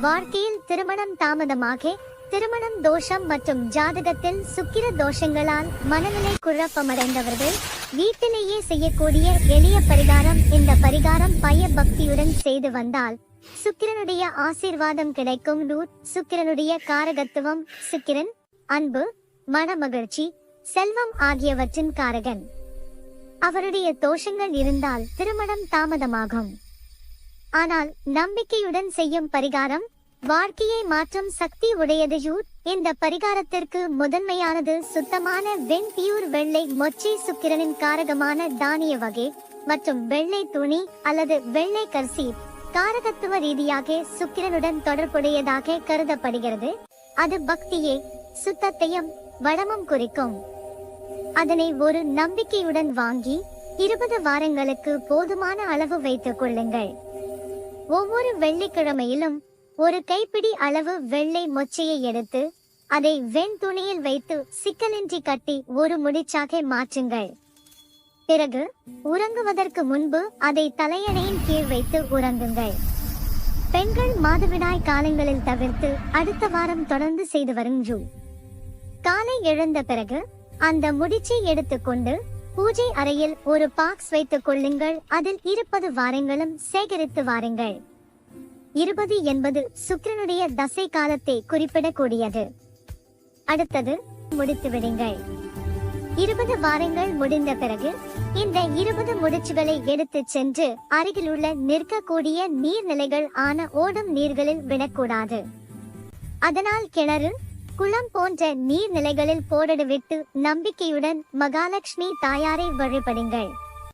வாழ்க்கையில் திருமணம் தாமதமாக திருமணம் தோஷம் மற்றும் ஜாதகத்தில் சுக்கிர தோஷங்களால் மனநிலை குழப்பமடைந்தவர்கள் வீட்டிலேயே செய்யக்கூடிய எளிய பரிகாரம் இந்த பரிகாரம் பய பக்தியுடன் செய்து வந்தால் சுக்கிரனுடைய ஆசீர்வாதம் கிடைக்கும் நூர் சுக்கிரனுடைய காரகத்துவம் சுக்கிரன் அன்பு மனமகிழ்ச்சி செல்வம் ஆகியவற்றின் காரகன். அவருடைய தோஷங்கள் இருந்தால் திருமணம் தாமதமாகும். ஆனால் நம்பிக்கையுடன் செய்யும் பரிகாரம் வாழ்க்கையை மாற்றும் சக்தி உடையது யூர். இந்த பரிகாரத்திற்கு முதன்மையானது சுத்தமான வெண் பியூர் வெள்ளை மொச்சை சுக்கிரனின் காரகமான தானிய வகை மற்றும் வெள்ளை துணி அல்லது வெள்ளை கரிசி. காரகத்துவ ரீதியாக சுக்கிரனுடன் தொடர்புடையதாக கருதப்படுகிறது. அது பக்தியை சுத்தத்தையும் வளமும் குறிக்கும். அதனை ஒரு நம்பிக்கையுடன் வாங்கி இருபது வாரங்களுக்கு போதுமான அளவு வைத்துக் கொள்ளுங்கள். ஒவ்வொரு வெள்ளிக்கிழமையிலும் ஒரு கைப்பிடி அளவு வெள்ளை மொச்சையை எடுத்து அதை வெண் துணியில் வைத்து சிக்கலின்றி கட்டி ஒரு முடிச்சாக மாற்றுங்கள். பிறகு உறங்குவதற்கு முன்பு அதை தலையணையின் கீழ் வைத்து உறங்குங்கள். பெண்கள் மாதவிடாய் காலங்களில் தவிர்த்து அடுத்த வாரம் தொடர்ந்து செய்து வரும் ஜூ. காலை எழுந்த பிறகு அந்த முடிச்சை எடுத்துக்கொண்டு பூஜை அறையில் ஒரு பாக்ஸ் வைத்துக் கொள்ளுங்கள். அதில் இருப்பது வாரங்களும் சேகரித்து வாருங்கள். இருபது என்பது சுக்கிரனுடைய தசை காலத்தை குறிப்பிடக்கூடியது. அடுத்தது முடித்து விடுங்கள். இருபது வாரங்கள் முடிந்த பிறகு இந்த இருபது முடிச்சுகளை எடுத்துச் சென்று அருகிலுள்ள நிற்கக்கூடிய நீர்நிலைகள் ஆன ஓடும் நீர்களில் விடக்கூடாது. அதனால் கிணறு குளம் போன்ற நீர்நிலைகளில் போடடு விட்டு நம்பிக்கையுடன் மகாலட்சுமி தாயாரை வழிபடுங்கள்.